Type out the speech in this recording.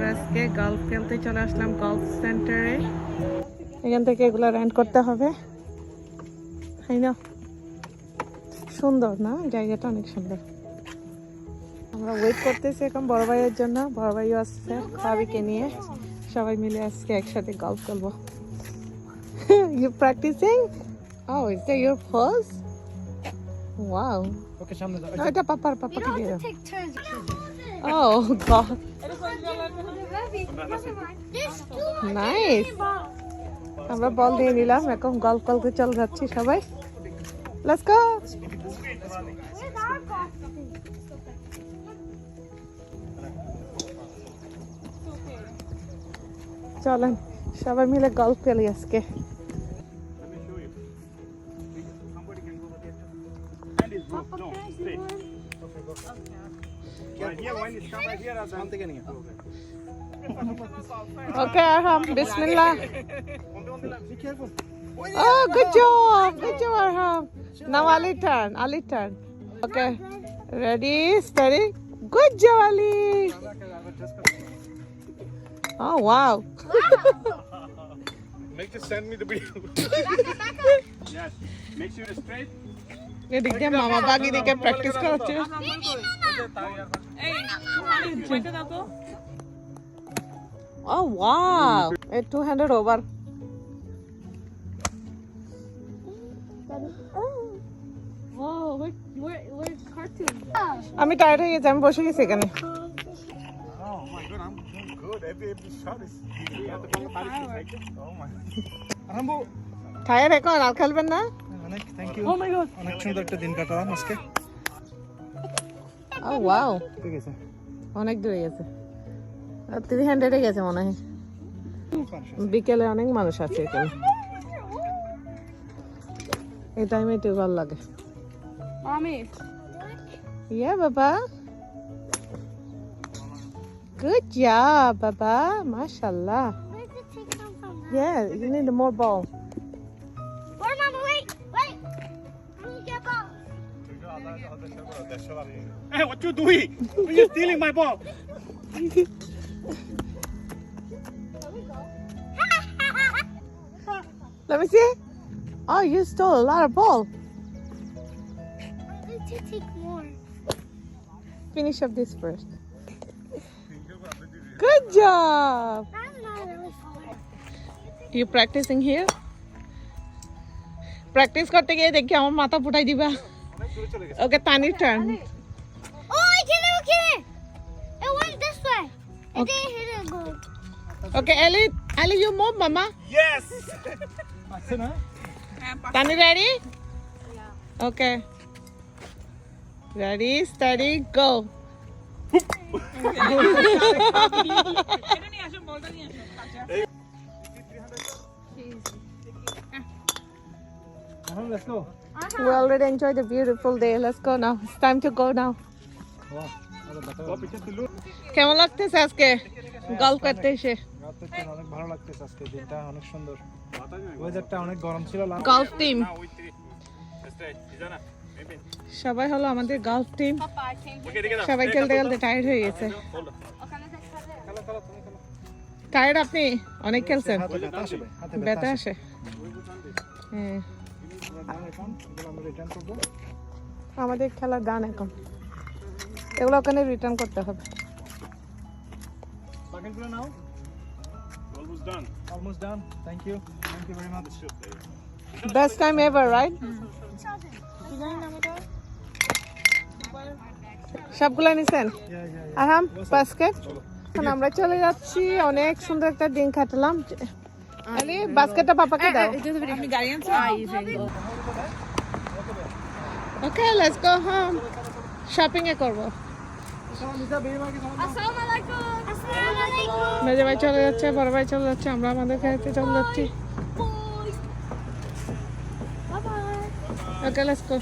আমরা আজকে গল্ফ খেলতে চলে আসলাম গল্ফ সেন্টারে এখান থেকে এগুলো রেন্ট করতে হবে। তাই না সুন্দর না? জায়গাটা অনেক সুন্দর। আমরা ওয়েট করতেছি এখন বড় ভাইয়ের জন্য। বড় ভাইও আসছে ভাবিকে নিয়ে। সবাই মিলে আজকে একসাথে গল্ফ খেলব। You practicing oh is that your first wow okay সামনে যাও এটা পাপার পাপাকে দিয়ে দাও. Oh god, nice. আমরা বল দিয়ে নিলাম এখন গল্ফ করতে চলে যাচ্ছি সবাই। লেটস গো চলেন সবাই মিলে গল্ফ খেলি আজকে। সামনে থেকে নিয়ে ওকে আরহাম বিসমিল্লাহ Oh, good job. Good job, Arham. Now Ali turn. Ali turn. Okay. Ready, steady. Good job, Ali. Oh, wow. Make just send me the video. yes. Make sure it's straight. এদিক দিয়ে মামা বাগি দিকে প্র্যাকটিস করাচ্ছে Oh, wow. Over. We're, we're cartoon. আমি tired হয়ে গেছি আমি বসে গেছি এখানে Oh my god, I'm doing good. Every every shot is. Oh my. আরম্ভ টায়ার্ড এখন আর খেলবেন না অনেক thank you oh my god অনেক সুন্দর একটা দিন কাটালাম আজকে ও ওয়াও ঠিক আছে অনেক দূরে গেছে থ্রি হান্ড্রেডে গেছে মনে হয় বিকেলে অনেক মানুষ আছে এখানে এই টাইমে একটু ভালো লাগে Mommy. ইয়া বাবা the take come from? Yeah, you need more ball. Where, Mama? Hey, what you doing? You're stealing my ball. Let me see. Oh, you stole a lot of ball. I need to take more. Finish up this first. Good job. I'm not really far. You practicing here? Practice করতে গিয়ে দেখি আমার মাথা ফুটাই দিবা okay তানির turn Oh, I get it, I get it. It went this way. It didn't hit it good. Okay Ellie Ellie you move মামা Yes. আছে না তানি ready okay ready study go এখন let's go We already enjoyed the beautiful day. Let's go now. It's time to go now. কেমন লাগতেছে আজকে? Golf করতে এসে অনেক ভালো লাগতেছে আজকে দিনটা অনেক সুন্দর ওয়েদারটা অনেক গরম ছিল গল্ফ টিম. সবাই হলো আমাদের গল্ফ টিম সবাই খেলতে খেলতে টায়ার্ড হয়ে গেছে। টায়ার্ড আপনি? অনেক খেলছেন। ব্যথা আসে। হ্যাঁ। আমাদের খেলা গান এখন। এগুলো ওখানে রিটার্ন করতে হবে। নাও. Almost done thank you thank you very much best time ever right সবগুলো নিছেন? আরাম বাস্কেট এখন আমরা চলে যাচ্ছি। অনেক সুন্দর একটা দিন কাটালাম। আলি বাস্কেটটা পাপাকে দাও। Okay let's go home shopping এ করব. মেজে ভাই চলে যাচ্ছে বড় ভাই চলে যাচ্ছে আমরা আমাদের খেতে চলে যাচ্ছি. ওকে লেটস গো